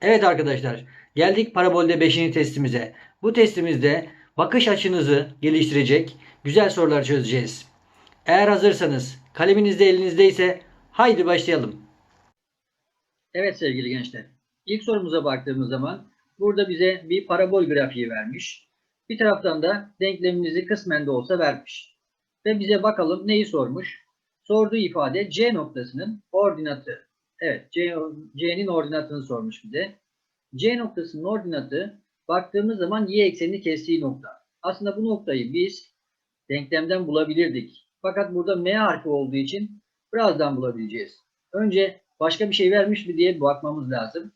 Evet arkadaşlar, geldik parabolde 5. testimize. Bu testimizde bakış açınızı geliştirecek güzel sorular çözeceğiz. Eğer hazırsanız, kaleminiz de elinizdeyse haydi başlayalım. Evet sevgili gençler. İlk sorumuza baktığımız zaman burada bize bir parabol grafiği vermiş. Bir taraftan da denklemimizi kısmen de olsa vermiş. Ve bize bakalım neyi sormuş? Sorduğu ifade C noktasının ordinatı. Evet, C'nin ordinatını sormuş bize. C noktasının ordinatı baktığımız zaman y eksenini kestiği nokta. Aslında bu noktayı biz denklemden bulabilirdik. Fakat burada M harfi olduğu için birazdan bulabileceğiz. Önce başka bir şey vermiş mi diye bakmamız lazım.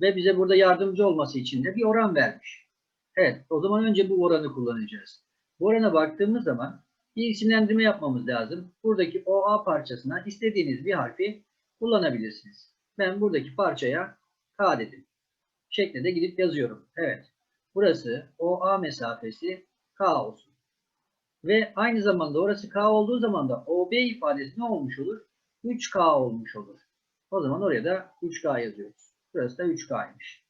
Ve bize burada yardımcı olması için de bir oran vermiş. Evet, o zaman önce bu oranı kullanacağız. Bu orana baktığımız zaman bir isimlendirme yapmamız lazım. Buradaki OA parçasına istediğiniz bir harfi kullanabilirsiniz. Ben buradaki parçaya K dedim. Şeklinde gidip yazıyorum. Evet. Burası OA mesafesi K olsun. Ve aynı zamanda orası K olduğu zaman da OB ifadesi ne olmuş olur? 3K olmuş olur. O zaman oraya da 3K yazıyoruz. Burası da 3K'ymış.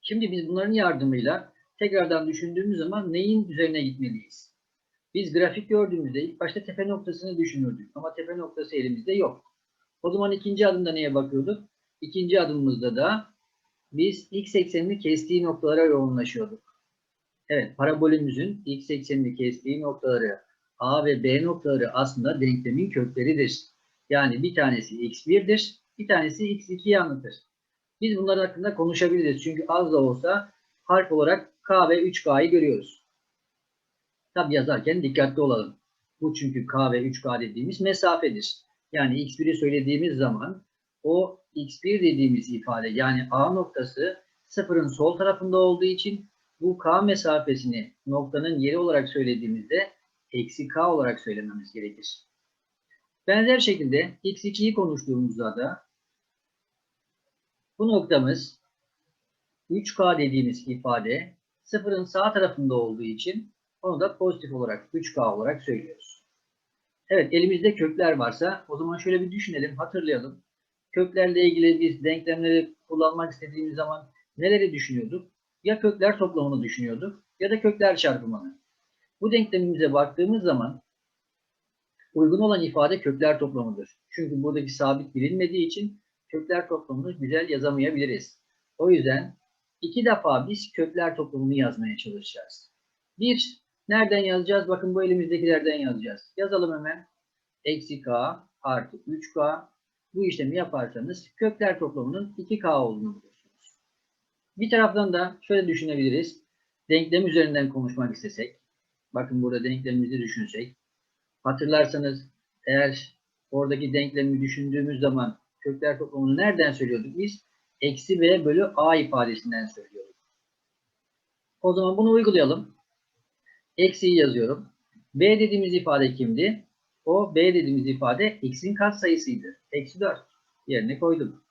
Şimdi biz bunların yardımıyla tekrardan düşündüğümüz zaman neyin üzerine gitmeliyiz? Biz grafik gördüğümüzde ilk başta tepe noktasını düşünürdük ama tepe noktası elimizde yok. O zaman ikinci adımda neye bakıyorduk? İkinci adımımızda da biz x eksenini kestiği noktalara yoğunlaşıyorduk. Evet, parabolümüzün x eksenini kestiği noktaları A ve B noktaları aslında denklemin kökleridir. Yani bir tanesi x1'dir, bir tanesi x2'yi anlatır. Biz bunlar hakkında konuşabiliriz. Çünkü az da olsa harf olarak k ve 3k'yı görüyoruz. Tabi yazarken dikkatli olalım. Bu çünkü k ve 3k dediğimiz mesafedir. Yani x1'i söylediğimiz zaman o x1 dediğimiz ifade yani A noktası sıfırın sol tarafında olduğu için bu k mesafesini noktanın yeri olarak söylediğimizde eksi k olarak söylememiz gerekir. Benzer şekilde x2'yi konuştuğumuzda da bu noktamız 3k dediğimiz ifade sıfırın sağ tarafında olduğu için onu da pozitif olarak 3k olarak söylüyoruz. Evet elimizde kökler varsa o zaman şöyle bir düşünelim, hatırlayalım. Köklerle ilgili biz denklemleri kullanmak istediğimiz zaman neleri düşünüyorduk? Ya kökler toplamını düşünüyorduk ya da kökler çarpımını. Bu denklemimize baktığımız zaman uygun olan ifade kökler toplamıdır. Çünkü buradaki sabit bilinmediği için kökler toplamını güzel yazamayabiliriz. O yüzden iki defa biz kökler toplamını yazmaya çalışacağız. Bir, nereden yazacağız? Bakın bu elimizdekilerden yazacağız. Yazalım hemen. Eksi k artı 3k. Bu işlemi yaparsanız kökler toplamının 2k olduğunu bulursunuz. Bir taraftan da şöyle düşünebiliriz. Denklem üzerinden konuşmak istesek. Bakın burada denklemimizi düşünsek. Hatırlarsanız eğer oradaki denklemi düşündüğümüz zaman kökler toplamını nereden söylüyorduk biz? Eksi b bölü a ifadesinden söylüyorduk. O zaman bunu uygulayalım. Eksiyi yazıyorum. b dediğimiz ifade kimdi? O b dediğimiz ifade x'in katsayısıydı. Eksi 4 yerine koydum.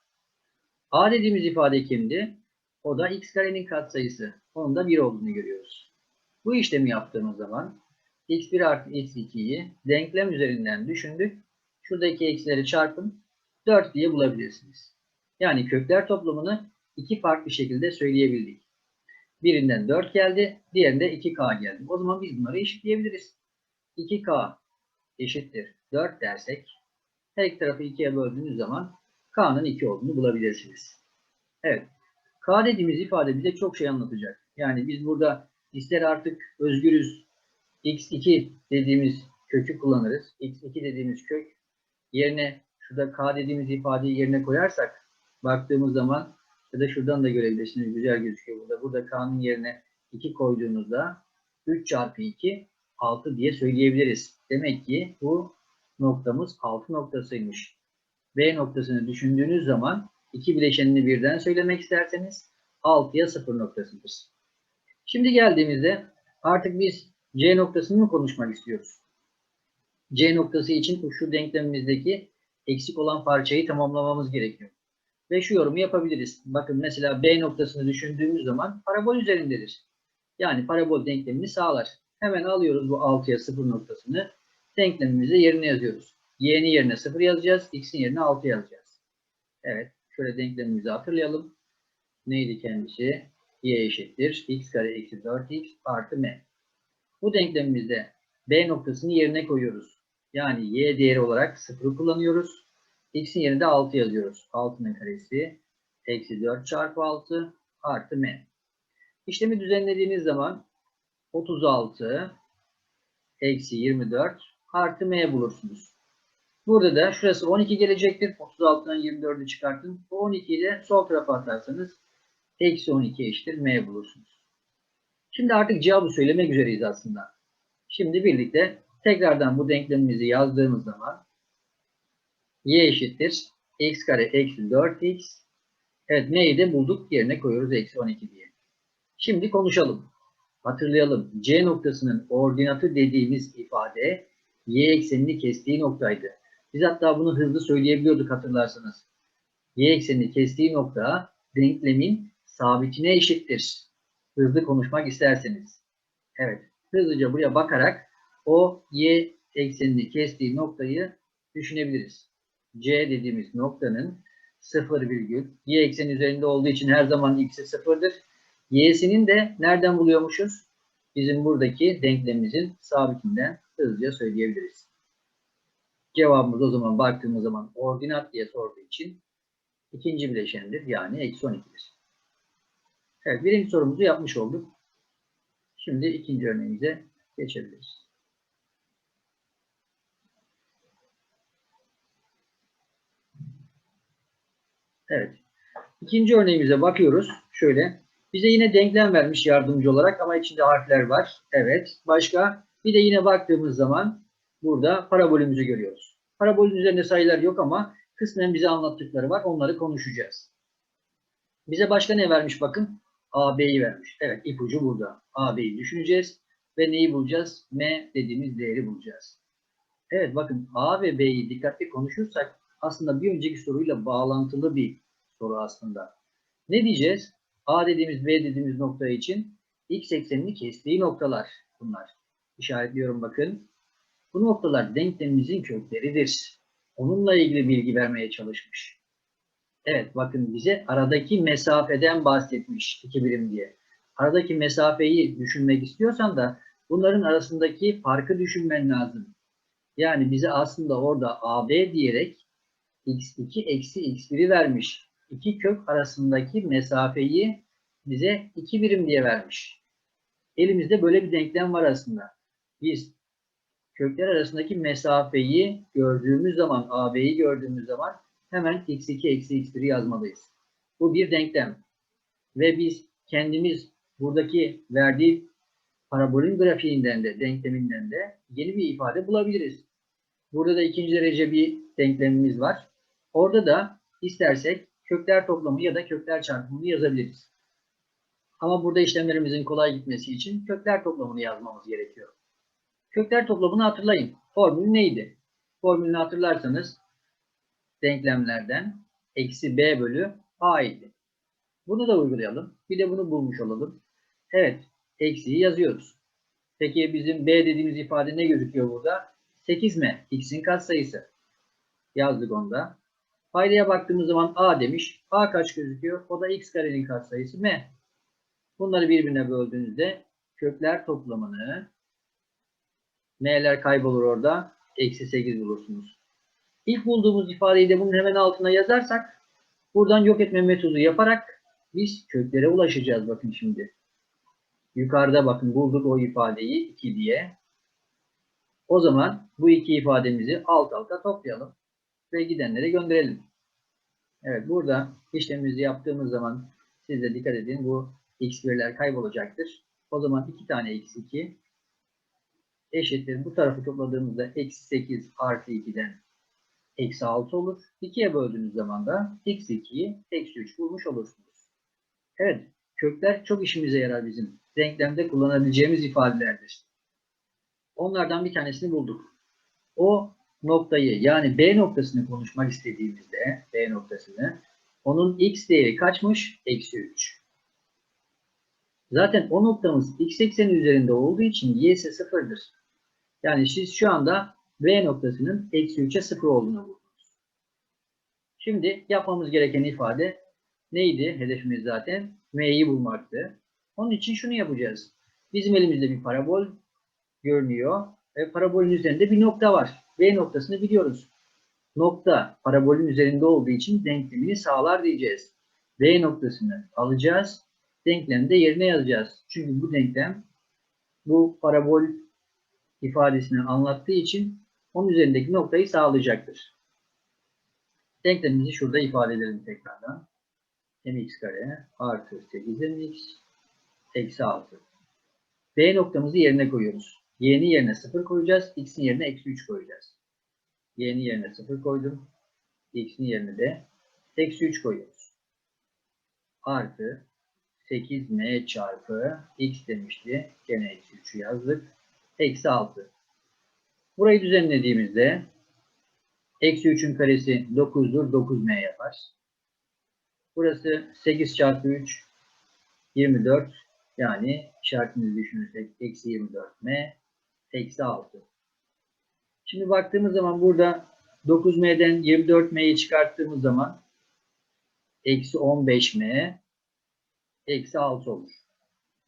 a dediğimiz ifade kimdi? O da x karenin katsayısı. Onun da 1 olduğunu görüyoruz. Bu işlemi yaptığımız zaman x1 artı x2'yi denklem üzerinden düşündük. Şuradaki eksileri çarpın 4 diye bulabilirsiniz. Yani kökler toplamını iki farklı şekilde söyleyebildik. Birinden 4 geldi, diğerinde 2k geldi. O zaman biz bunları eşitleyebiliriz. 2k eşittir 4 dersek her iki tarafı 2'ye böldüğünüz zaman k'nın 2 olduğunu bulabilirsiniz. Evet. K dediğimiz ifade bize çok şey anlatacak. Yani biz burada ister artık özgürüz x2 dediğimiz kökü kullanırız. x2 dediğimiz kök yerine şurada k dediğimiz ifadeyi yerine koyarsak baktığımız zaman ya da şuradan da görebilirsiniz. Güzel gözüküyor burada. Burada k'nın yerine 2 koyduğunuzda 3 çarpı 2 6 diye söyleyebiliriz. Demek ki bu noktamız 6 noktasıymış. B noktasını düşündüğünüz zaman iki bileşenini birden söylemek isterseniz 6'ya 0 noktasıdır. Şimdi geldiğimizde artık biz C noktasını mı konuşmak istiyoruz? C noktası için şu denklemimizdeki eksik olan parçayı tamamlamamız gerekiyor. Ve şu yorumu yapabiliriz. Bakın mesela B noktasını düşündüğümüz zaman parabol üzerindedir. Yani parabol denklemini sağlar. Hemen alıyoruz bu 6'ya 0 noktasını. Denklemimizi yerine yazıyoruz. Y'nin yerine 0 yazacağız. X'in yerine 6 yazacağız. Evet. Şöyle denklemimizi hatırlayalım. neydi kendisi? y eşittir x kare eksi 4x artı m. Bu denklemimizde b noktasını yerine koyuyoruz. Yani y değeri olarak 0'ı kullanıyoruz. X'in yerine de 6 yazıyoruz. 6'nın karesi eksi 4 çarpı 6 artı m. İşlemi düzenlediğiniz zaman 36 eksi 24 artı m bulursunuz. Burada da şurası 12 gelecektir. 36'dan 24'ü çıkartın. Bu 12'yi de sol tarafa atarsanız eksi 12 eşittir m bulursunuz. Şimdi artık cevabı söylemek üzereyiz aslında. Şimdi birlikte tekrardan bu denklemimizi yazdığımız zaman y eşittir x kare eksi 4x Evet de bulduk. Yerine koyuyoruz eksi 12 diye. Şimdi konuşalım. Hatırlayalım. C noktasının ordinatı dediğimiz ifade y eksenini kestiği noktaydı. Biz hatta bunu hızlı söyleyebiliyorduk hatırlarsanız. Y eksenini kestiği nokta denklemin sabitine eşittir. Hızlı konuşmak isterseniz. Evet. Hızlıca buraya bakarak o y eksenini kestiği noktayı düşünebiliriz. C dediğimiz noktanın 0 virgül y ekseni üzerinde olduğu için her zaman x'i sıfırdır. Y'sinin de nereden buluyormuşuz? Bizim buradaki denklemimizin sabitinden hızlıca söyleyebiliriz. Cevabımız o zaman baktığımız zaman ordinat diye sorduğu için ikinci bileşendir. Yani eksi 12'dir. Evet birinci sorumuzu yapmış olduk. Şimdi ikinci örneğimize geçebiliriz. Evet. İkinci örneğimize bakıyoruz. Şöyle. Bize yine denklem vermiş yardımcı olarak ama içinde harfler var. Evet. Başka? Bir de yine baktığımız zaman burada parabolümüzü görüyoruz. Parabolün üzerinde sayılar yok ama kısmen bize anlattıkları var. Onları konuşacağız. Bize başka ne vermiş bakın? AB'yi vermiş. Evet ipucu burada. AB'yi düşüneceğiz. Ve neyi bulacağız? M dediğimiz değeri bulacağız. Evet bakın A ve B'yi dikkatli konuşursak aslında bir önceki soruyla bağlantılı bir soru aslında. Ne diyeceğiz? A dediğimiz B dediğimiz nokta için x eksenini kestiği noktalar bunlar. İşaretliyorum bakın. Bu noktalar denklemimizin kökleridir. Onunla ilgili bilgi vermeye çalışmış. Evet bakın bize aradaki mesafeden bahsetmiş iki birim diye. Aradaki mesafeyi düşünmek istiyorsan da bunların arasındaki farkı düşünmen lazım. Yani bize aslında orada AB diyerek x2 eksi x1'i vermiş. İki kök arasındaki mesafeyi bize 2 birim diye vermiş. Elimizde böyle bir denklem var aslında. Biz kökler arasındaki mesafeyi gördüğümüz zaman, AB'yi gördüğümüz zaman hemen x2 eksi x1'i yazmalıyız. Bu bir denklem. Ve biz kendimiz buradaki verdiği parabolün grafiğinden de, denkleminden de yeni bir ifade bulabiliriz. Burada da ikinci derece bir denklemimiz var. Orada da istersek kökler toplamı ya da kökler çarpımını yazabiliriz. Ama burada işlemlerimizin kolay gitmesi için kökler toplamını yazmamız gerekiyor. Kökler toplamını hatırlayın. Formül neydi? Formülünü hatırlarsanız denklemlerden eksi b bölü a idi. Bunu da uygulayalım. Bir de bunu bulmuş olalım. Evet. Eksiği yazıyoruz. Peki bizim b dediğimiz ifade ne gözüküyor burada? 8 mi? x'in katsayısı. Yazdık onda. Paydaya baktığımız zaman a demiş. a kaç gözüküyor? O da x karenin katsayısı m. Bunları birbirine böldüğünüzde kökler toplamını m'ler kaybolur orada. Eksi 8 bulursunuz. İlk bulduğumuz ifadeyi de bunun hemen altına yazarsak buradan yok etme metodu yaparak biz köklere ulaşacağız bakın şimdi. Yukarıda bakın bulduk o ifadeyi 2 diye. O zaman bu iki ifademizi alt alta toplayalım ve gidenlere gönderelim. Evet burada işlemimizi yaptığımız zaman siz de dikkat edin bu x1'ler kaybolacaktır. O zaman 2 tane x2 eşittir. Bu tarafı topladığımızda eksi 8 artı 2'den eksi 6 olur. 2'ye böldüğünüz zaman da x2'yi eksi 3 bulmuş olursunuz. Evet kökler çok işimize yarar bizim. Denklemde kullanabileceğimiz ifadelerdir. Onlardan bir tanesini bulduk. O noktayı yani B noktasını konuşmak istediğimizde B noktasını onun x değeri kaçmış? Eksi 3. Zaten o noktamız x ekseni üzerinde olduğu için y ise sıfırdır. Yani siz şu anda B noktasının eksi 3'e sıfır olduğunu buldunuz. Şimdi yapmamız gereken ifade neydi? Hedefimiz zaten m'yi bulmaktı. Onun için şunu yapacağız. Bizim elimizde bir parabol görünüyor ve parabolün üzerinde bir nokta var. V noktasını biliyoruz. Nokta parabolün üzerinde olduğu için denklemini sağlar diyeceğiz. V noktasını alacağız. Denklemde yerine yazacağız. Çünkü bu denklem bu parabol ifadesini anlattığı için onun üzerindeki noktayı sağlayacaktır. Denklemimizi şurada ifade edelim tekrardan. mx kare artı 8mx eksi 6. B noktamızı yerine koyuyoruz. Y'nin yerine 0 koyacağız. X'in yerine eksi 3 koyacağız. Y'nin yerine 0 koydum. X'in yerine de eksi 3 koyuyoruz. Artı 8m çarpı x demişti. Gene eksi 3'ü yazdık. Eksi 6. Burayı düzenlediğimizde eksi 3'ün karesi 9'dur. 9m yapar. Burası 8 çarpı 3 24 yani işaretimizi düşünürsek eksi 24m eksi 6. Şimdi baktığımız zaman burada 9m'den 24m'yi çıkarttığımız zaman eksi 15m eksi 6 olur.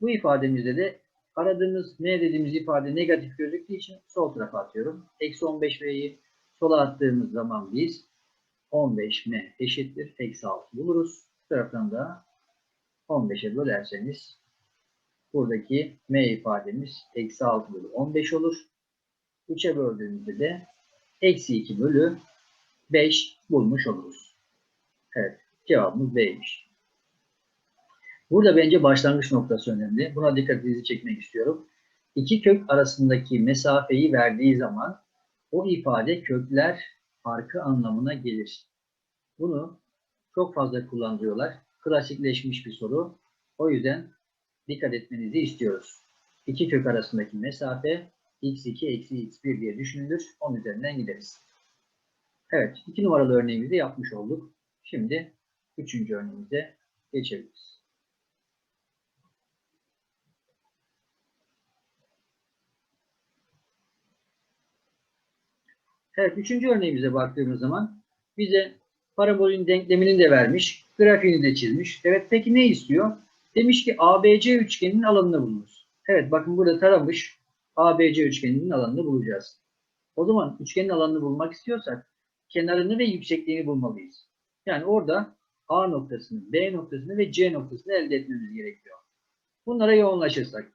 Bu ifademizde de aradığımız m dediğimiz ifade negatif gözüktüğü için sol tarafa atıyorum. Eksi 15m'yi sola attığımız zaman biz 15m eşittir. Eksi 6 buluruz. Bu taraftan da 15'e bölerseniz buradaki m ifademiz eksi 6 bölü 15 olur. 3'e böldüğümüzde de eksi 2 bölü 5 bulmuş oluruz. Evet cevabımız B'ymiş. Burada bence başlangıç noktası önemli. Buna dikkatinizi çekmek istiyorum. İki kök arasındaki mesafeyi verdiği zaman o ifade kökler farkı anlamına gelir. Bunu çok fazla kullanıyorlar. Klasikleşmiş bir soru. O yüzden dikkat etmenizi istiyoruz. İki kök arasındaki mesafe x2 eksi x1 diye düşünülür. Onun üzerinden gideriz. Evet, iki numaralı örneğimizi yapmış olduk. Şimdi üçüncü örneğimize geçebiliriz. Evet, üçüncü örneğimize baktığımız zaman bize parabolün denklemini de vermiş, grafiğini de çizmiş. Evet, peki ne istiyor? Demiş ki ABC üçgeninin alanını bulunuz. Evet, bakın burada taramış. ABC üçgeninin alanını bulacağız. O zaman üçgenin alanını bulmak istiyorsak kenarını ve yüksekliğini bulmalıyız. Yani orada A noktasını, B noktasını ve C noktasını elde etmemiz gerekiyor. Bunlara yoğunlaşırsak.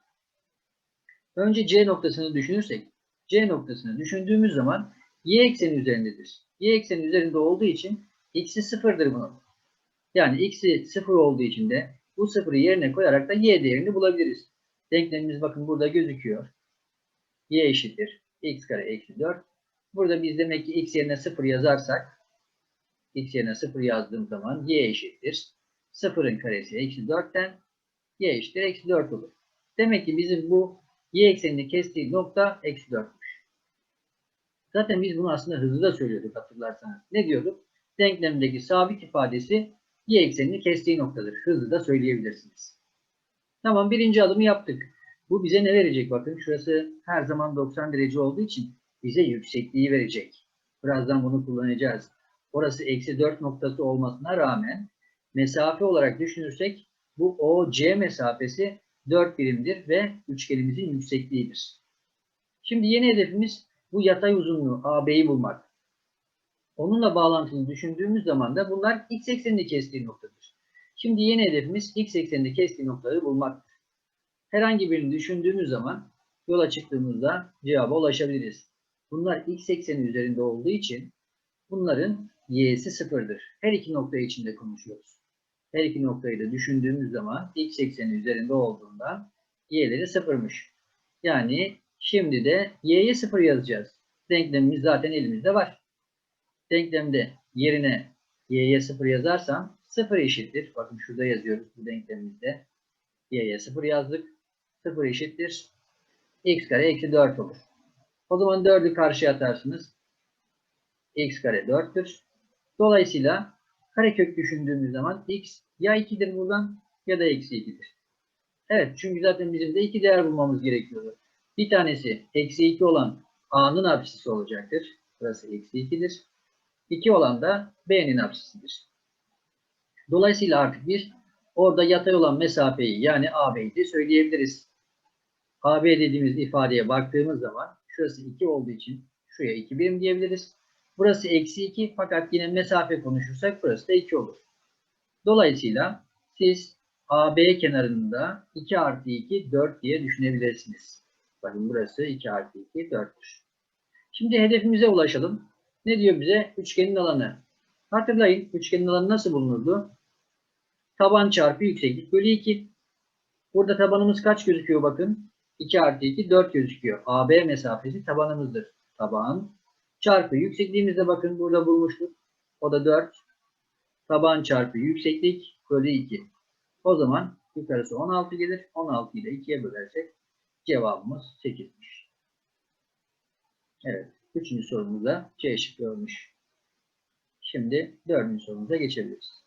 Önce C noktasını düşünürsek, C noktasını düşündüğümüz zaman y ekseni üzerindedir. Y ekseni üzerinde olduğu için x'i sıfırdır bunun. Yani x'i sıfır olduğu için de bu sıfırı yerine koyarak da y değerini bulabiliriz. Denklemimiz bakın burada gözüküyor. y eşittir. x kare eksi 4. Burada biz demek ki x yerine 0 yazarsak x yerine 0 yazdığım zaman y eşittir. 0'ın karesi eksi 4'ten y eşittir eksi 4 olur. Demek ki bizim bu y eksenini kestiği nokta eksi 4'müş. Zaten biz bunu aslında hızlı da söylüyorduk hatırlarsanız. Ne diyorduk? Denklemdeki sabit ifadesi y eksenini kestiği noktadır. Hızlı da söyleyebilirsiniz. Tamam birinci adımı yaptık. Bu bize ne verecek? Bakın şurası her zaman 90 derece olduğu için bize yüksekliği verecek. Birazdan bunu kullanacağız. Orası eksi 4 noktası olmasına rağmen mesafe olarak düşünürsek bu OC mesafesi 4 birimdir ve üçgenimizin yüksekliğidir. Şimdi yeni hedefimiz bu yatay uzunluğu AB'yi bulmak. Onunla bağlantılı düşündüğümüz zaman da bunlar x eksenini kestiği noktadır. Şimdi yeni hedefimiz x eksenini kestiği noktayı bulmaktır. Herhangi birini düşündüğümüz zaman yola çıktığımızda cevaba ulaşabiliriz. Bunlar x ekseni üzerinde olduğu için bunların y'si sıfırdır. Her iki nokta içinde konuşuyoruz. Her iki noktayı da düşündüğümüz zaman x ekseni üzerinde olduğunda y'leri sıfırmış. Yani şimdi de y'ye sıfır yazacağız. Denklemimiz zaten elimizde var. Denklemde yerine y'ye sıfır yazarsam sıfır eşittir. Bakın şurada yazıyoruz bu denklemimizde. y'ye sıfır yazdık. Sıfır eşittir. x kare eksi 4 olur. O zaman 4'ü karşıya atarsınız. x kare 4'tür. Dolayısıyla karekök düşündüğümüz zaman x ya 2'dir buradan ya da eksi 2'dir. Evet çünkü zaten bizim de iki değer bulmamız gerekiyordu. Bir tanesi eksi 2 olan a'nın apsisi olacaktır. Burası eksi 2'dir. 2 olan da b'nin apsisidir. Dolayısıyla artık biz orada yatay olan mesafeyi yani AB'yi söyleyebiliriz. AB dediğimiz ifadeye baktığımız zaman şurası 2 olduğu için şuraya 2 birim diyebiliriz. Burası eksi 2 fakat yine mesafe konuşursak burası da 2 olur. Dolayısıyla siz AB kenarında 2 artı 2 4 diye düşünebilirsiniz. Bakın burası 2 artı 2 4'tür. Şimdi hedefimize ulaşalım. Ne diyor bize? Üçgenin alanı. Hatırlayın üçgenin alanı nasıl bulunurdu? Taban çarpı yükseklik bölü 2. Burada tabanımız kaç gözüküyor bakın. 2 artı 2 4 gözüküyor. AB mesafesi tabanımızdır. Taban çarpı yüksekliğimizde bakın burada bulmuştuk. O da 4. Taban çarpı yükseklik bölü 2. O zaman yukarısı 16 gelir. 16 ile 2'ye bölersek cevabımız 8'miş. Evet. Üçüncü sorumuzda C şıkkı olmuş. Şimdi dördüncü sorumuza geçebiliriz.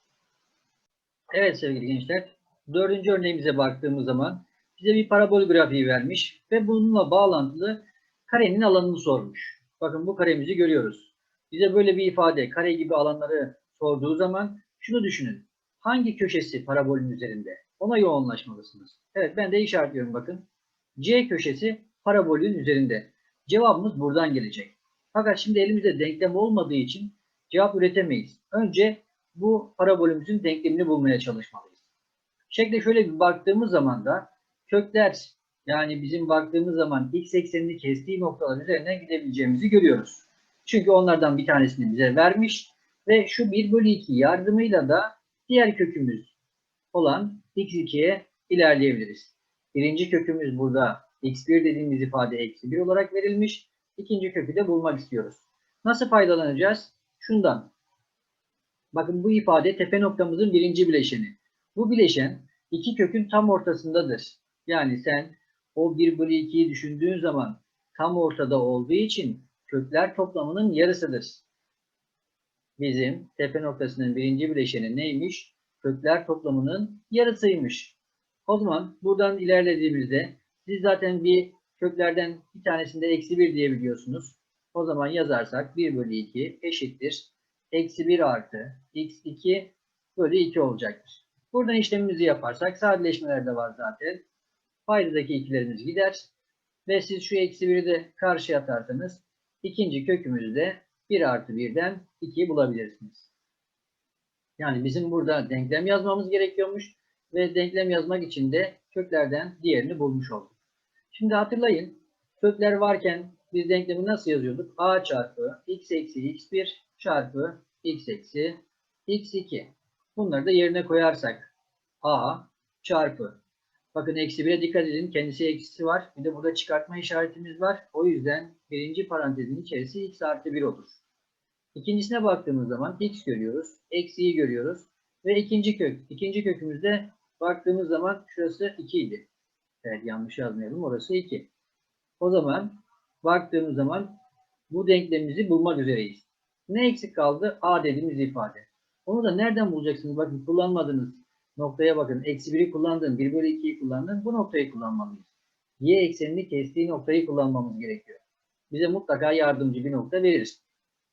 Evet sevgili gençler. Dördüncü örneğimize baktığımız zaman bize bir parabol grafiği vermiş ve bununla bağlantılı karenin alanını sormuş. Bakın bu karemizi görüyoruz. Bize böyle bir ifade kare gibi alanları sorduğu zaman şunu düşünün. Hangi köşesi parabolün üzerinde? Ona yoğunlaşmalısınız. Evet ben de işaretliyorum bakın. C köşesi parabolün üzerinde. Cevabımız buradan gelecek. Fakat şimdi elimizde denklem olmadığı için cevap üretemeyiz. Önce bu parabolümüzün denklemini bulmaya çalışmalıyız. Şekle şöyle bir baktığımız zaman da kökler yani bizim baktığımız zaman x eksenini kestiği noktalar üzerinden gidebileceğimizi görüyoruz. Çünkü onlardan bir tanesini bize vermiş ve şu 1 bölü 2 yardımıyla da diğer kökümüz olan x2'ye ilerleyebiliriz. Birinci kökümüz burada x1 dediğimiz ifade eksi 1 olarak verilmiş. İkinci kökü de bulmak istiyoruz. Nasıl faydalanacağız? Şundan. Bakın bu ifade tepe noktamızın birinci bileşeni. Bu bileşen iki kökün tam ortasındadır. Yani sen o 1 bölü 2'yi düşündüğün zaman tam ortada olduğu için kökler toplamının yarısıdır. Bizim tepe noktasının birinci bileşeni neymiş? Kökler toplamının yarısıymış. O zaman buradan ilerlediğimizde siz zaten bir köklerden bir tanesinde eksi 1 diyebiliyorsunuz. O zaman yazarsak 1 bölü 2 eşittir. Eksi 1 artı x2 bölü 2 olacaktır. Buradan işlemimizi yaparsak sadeleşmeler de var zaten. Paydadaki ikilerimiz gider. Ve siz şu eksi 1'i de karşıya atarsanız ikinci kökümüzde 1 artı 1'den 2'yi bulabilirsiniz. Yani bizim burada denklem yazmamız gerekiyormuş. Ve denklem yazmak için de köklerden diğerini bulmuş olduk. Şimdi hatırlayın. Kökler varken biz denklemi nasıl yazıyorduk? a çarpı x eksi x1 çarpı x eksi x2. Bunları da yerine koyarsak a çarpı bakın eksi 1'e dikkat edin. Kendisi eksisi var. Bir de burada çıkartma işaretimiz var. O yüzden birinci parantezin içerisi x artı 1 olur. İkincisine baktığımız zaman x görüyoruz. Eksiyi görüyoruz. Ve ikinci kök. İkinci kökümüzde baktığımız zaman şurası 2 idi. Evet yanlış yazmayalım. Orası 2. O zaman baktığımız zaman bu denklemimizi bulmak üzereyiz. Ne eksik kaldı? A dediğimiz ifade. Onu da nereden bulacaksınız? Bakın kullanmadınız. Noktaya bakın. Eksi 1'i kullandın. 1 bölü 2'yi kullandın. Bu noktayı kullanmalıyız. Y eksenini kestiği noktayı kullanmamız gerekiyor. Bize mutlaka yardımcı bir nokta verir.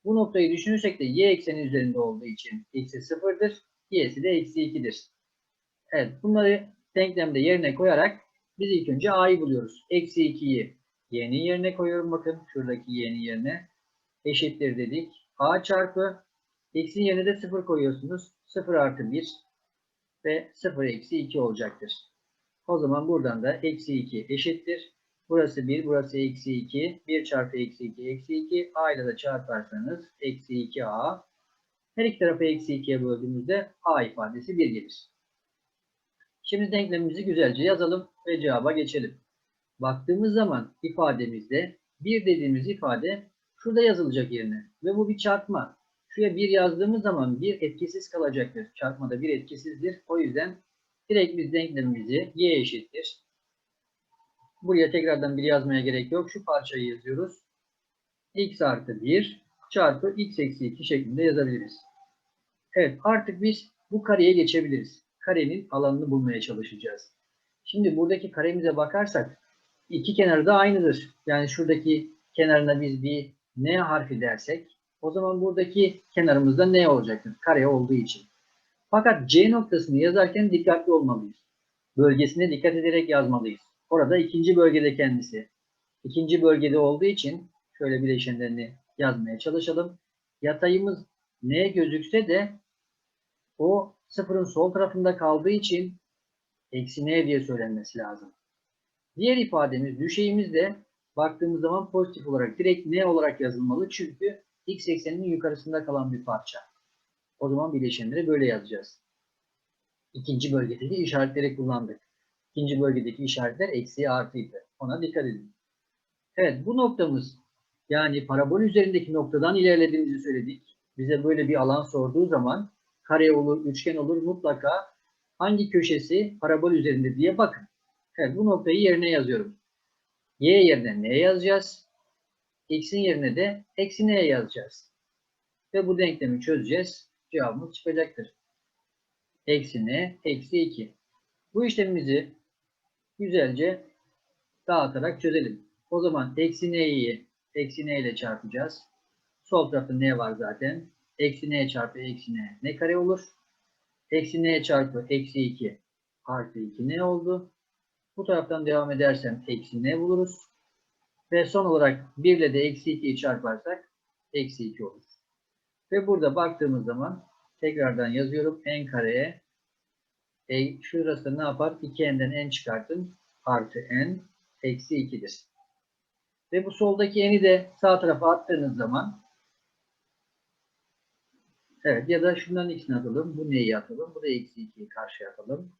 Bu noktayı düşünürsek de y ekseni üzerinde olduğu için x'i sıfırdır. y'si de eksi 2'dir. Evet bunları denklemde yerine koyarak biz ilk önce a'yı buluyoruz. Eksi 2'yi y'nin yerine koyuyorum. Bakın şuradaki y'nin yerine eşittir dedik. a çarpı x'in yerine de 0 koyuyorsunuz. 0 artı 1 ve 0 eksi 2 olacaktır. O zaman buradan da eksi 2 eşittir. Burası 1, burası eksi 2. 1 çarpı eksi 2, eksi 2. A ile de çarparsanız eksi 2a. Her iki tarafı eksi 2'ye böldüğümüzde a ifadesi 1 gelir. Şimdi denklemimizi güzelce yazalım ve cevaba geçelim. Baktığımız zaman ifademizde 1 dediğimiz ifade şurada yazılacak yerine. Ve bu bir çarpma. Şuraya 1 yazdığımız zaman 1 etkisiz kalacaktır. Çarpmada 1 etkisizdir. O yüzden direkt biz denklemimizi y eşittir. Buraya tekrardan 1 yazmaya gerek yok. Şu parçayı yazıyoruz. x artı 1 çarpı x eksi 2 şeklinde yazabiliriz. Evet artık biz bu kareye geçebiliriz. Karenin alanını bulmaya çalışacağız. Şimdi buradaki karemize bakarsak iki kenarı da aynıdır. Yani şuradaki kenarına biz bir n harfi dersek o zaman buradaki kenarımızda n olacaktır. Kare olduğu için. Fakat C noktasını yazarken dikkatli olmalıyız. Bölgesine dikkat ederek yazmalıyız. Orada ikinci bölgede kendisi. İkinci bölgede olduğu için şöyle bileşenlerini yazmaya çalışalım. Yatayımız ne gözükse de o sıfırın sol tarafında kaldığı için eksi n diye söylenmesi lazım. Diğer ifademiz düşeyimiz de baktığımız zaman pozitif olarak direkt n olarak yazılmalı. Çünkü x ekseninin yukarısında kalan bir parça. O zaman bileşenleri böyle yazacağız. İkinci bölgedeki işaretleri kullandık. İkinci bölgedeki işaretler eksi artıydı. Ona dikkat edin. Evet bu noktamız yani parabol üzerindeki noktadan ilerlediğimizi söyledik. Bize böyle bir alan sorduğu zaman kare olur, üçgen olur mutlaka hangi köşesi parabol üzerinde diye bakın. Evet bu noktayı yerine yazıyorum. Y yerine ne yazacağız? X'in yerine de eksi n yazacağız. Ve bu denklemi çözeceğiz. Cevabımız çıkacaktır. Eksi n, eksi 2. Bu işlemimizi güzelce dağıtarak çözelim. O zaman eksi n'yi eksi n ile çarpacağız. Sol tarafta n var zaten. Eksi n çarpı eksi n ne kare olur? Eksi n çarpı eksi 2 artı 2 n oldu. Bu taraftan devam edersem eksi n buluruz. Ve son olarak 1 ile de eksi 2'yi çarparsak eksi 2 olur. Ve burada baktığımız zaman tekrardan yazıyorum. n kareye e, şurası ne yapar? 2n'den n çıkartın. Artı n eksi 2'dir. Ve bu soldaki n'i de sağ tarafa attığınız zaman evet ya da şundan x'ini atalım. Bu neyi atalım? Bu da eksi 2'yi karşıya atalım.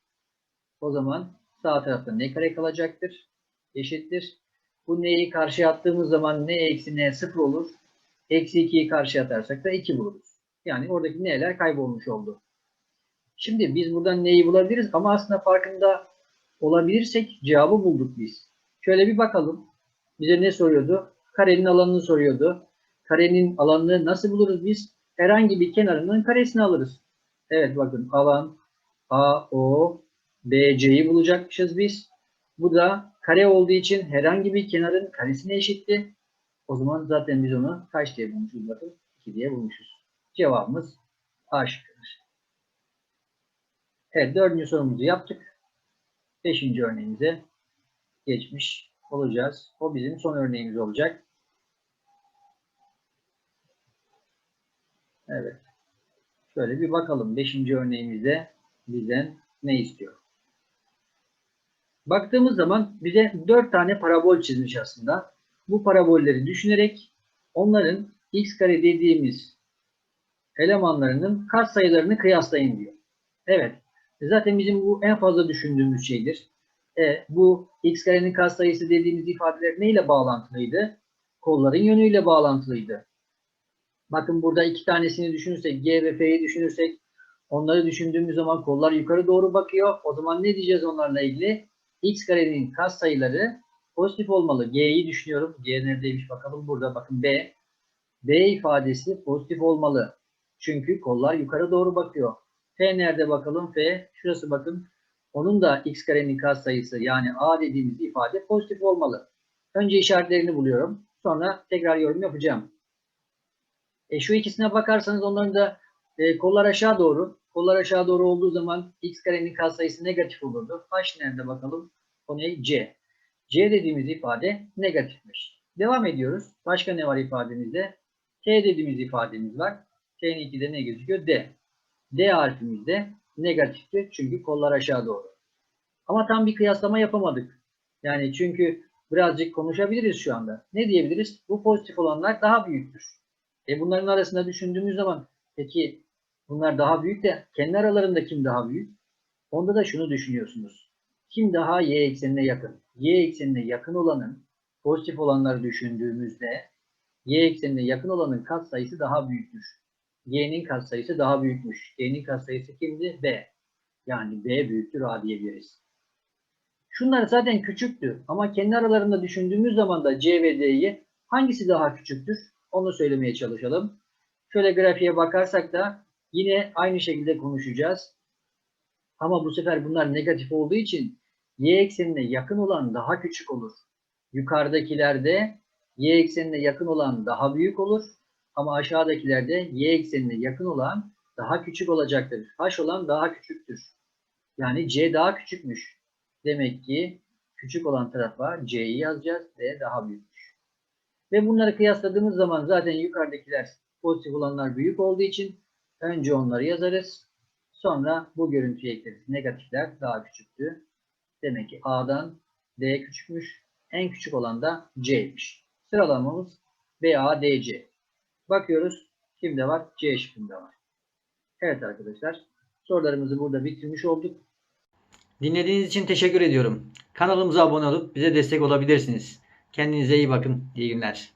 O zaman sağ tarafta ne kare kalacaktır? Eşittir. Bu n'yi karşıya attığımız zaman ne eksi n sıfır olur. Eksi 2'yi karşıya atarsak da 2 buluruz. Yani oradaki n'ler kaybolmuş oldu. Şimdi biz buradan neyi bulabiliriz ama aslında farkında olabilirsek cevabı bulduk biz. Şöyle bir bakalım. Bize ne soruyordu? Karenin alanını soruyordu. Karenin alanını nasıl buluruz biz? Herhangi bir kenarının karesini alırız. Evet bakın alan AO BC'yi bulacakmışız biz. Bu da kare olduğu için herhangi bir kenarın karesine eşitti. O zaman zaten biz onu kaç diye bulmuşuz? Bakın 2 diye bulmuşuz. Cevabımız A şıkkıdır. Evet dördüncü sorumuzu yaptık. Beşinci örneğimize geçmiş olacağız. O bizim son örneğimiz olacak. Evet. Şöyle bir bakalım. Beşinci örneğimizde bizden ne istiyor? Baktığımız zaman bize dört tane parabol çizmiş aslında. Bu parabolleri düşünerek onların x kare dediğimiz elemanlarının katsayılarını kıyaslayın diyor. Evet. Zaten bizim bu en fazla düşündüğümüz şeydir. E, bu x karenin katsayısı dediğimiz ifadeler neyle bağlantılıydı? Kolların yönüyle bağlantılıydı. Bakın burada iki tanesini düşünürsek, G ve F'yi düşünürsek, onları düşündüğümüz zaman kollar yukarı doğru bakıyor. O zaman ne diyeceğiz onlarla ilgili? x karenin katsayıları pozitif olmalı. G'yi düşünüyorum. G neredeymiş bakalım burada. Bakın B. B ifadesi pozitif olmalı. Çünkü kollar yukarı doğru bakıyor. F nerede bakalım? F. Şurası bakın. Onun da x karenin katsayısı yani A dediğimiz ifade pozitif olmalı. Önce işaretlerini buluyorum. Sonra tekrar yorum yapacağım. E, şu ikisine bakarsanız onların da e, kollar aşağı doğru. Kollar aşağı doğru olduğu zaman x karenin katsayısı negatif olurdu. H nerede bakalım? O ne? C. C dediğimiz ifade negatifmiş. Devam ediyoruz. Başka ne var ifademizde? T dediğimiz ifademiz var. T'nin 2'de ne gözüküyor? D. D harfimiz de negatifti. Çünkü kollar aşağı doğru. Ama tam bir kıyaslama yapamadık. Yani çünkü birazcık konuşabiliriz şu anda. Ne diyebiliriz? Bu pozitif olanlar daha büyüktür. E bunların arasında düşündüğümüz zaman peki bunlar daha büyük de kendi aralarında kim daha büyük? Onda da şunu düşünüyorsunuz. Kim daha y eksenine yakın? Y eksenine yakın olanın pozitif olanları düşündüğümüzde y eksenine yakın olanın katsayısı daha büyüktür. Y'nin katsayısı daha büyükmüş. Y'nin katsayısı kimdi? B. Yani B büyüktür A diyebiliriz. Şunlar zaten küçüktü ama kendi aralarında düşündüğümüz zaman da C ve D'yi hangisi daha küçüktür? Onu söylemeye çalışalım. Şöyle grafiğe bakarsak da yine aynı şekilde konuşacağız. Ama bu sefer bunlar negatif olduğu için y eksenine yakın olan daha küçük olur. Yukarıdakilerde y eksenine yakın olan daha büyük olur. Ama aşağıdakilerde y eksenine yakın olan daha küçük olacaktır. H olan daha küçüktür. Yani C daha küçükmüş. Demek ki küçük olan tarafa C'yi yazacağız. D daha büyükmüş. Ve bunları kıyasladığımız zaman zaten yukarıdakiler pozitif olanlar büyük olduğu için önce onları yazarız. Sonra bu görüntüye ekleriz. Negatifler daha küçüktü. Demek ki A'dan D küçükmüş. En küçük olan da C'ymiş. Sıralamamız BADC. Bakıyoruz. Kimde var? C şıkkında var. Evet arkadaşlar. Sorularımızı burada bitirmiş olduk. Dinlediğiniz için teşekkür ediyorum. Kanalımıza abone olup bize destek olabilirsiniz. Kendinize iyi bakın. İyi günler.